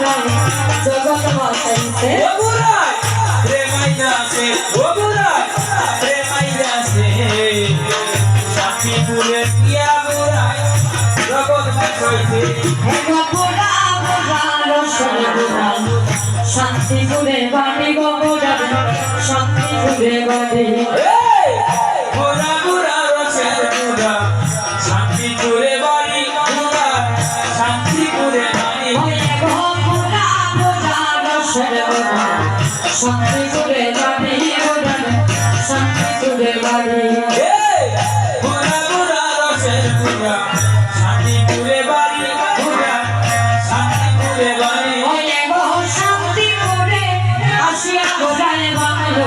গায়ে জগৎ বসাইছে শান্তিপুরে বাড়ি গোবর শান্তিপুরে বাড়ি শান্তি করে বাড়ি ওরানে শান্তি করে বাড়ি। পুরা পুরা রসের পুরা শান্তি করে বাড়ি পুরা শান্তি করে বাড়ি। ওরে বহু শান্তি করে আসিয়া গোড়ায় বাংলো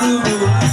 do.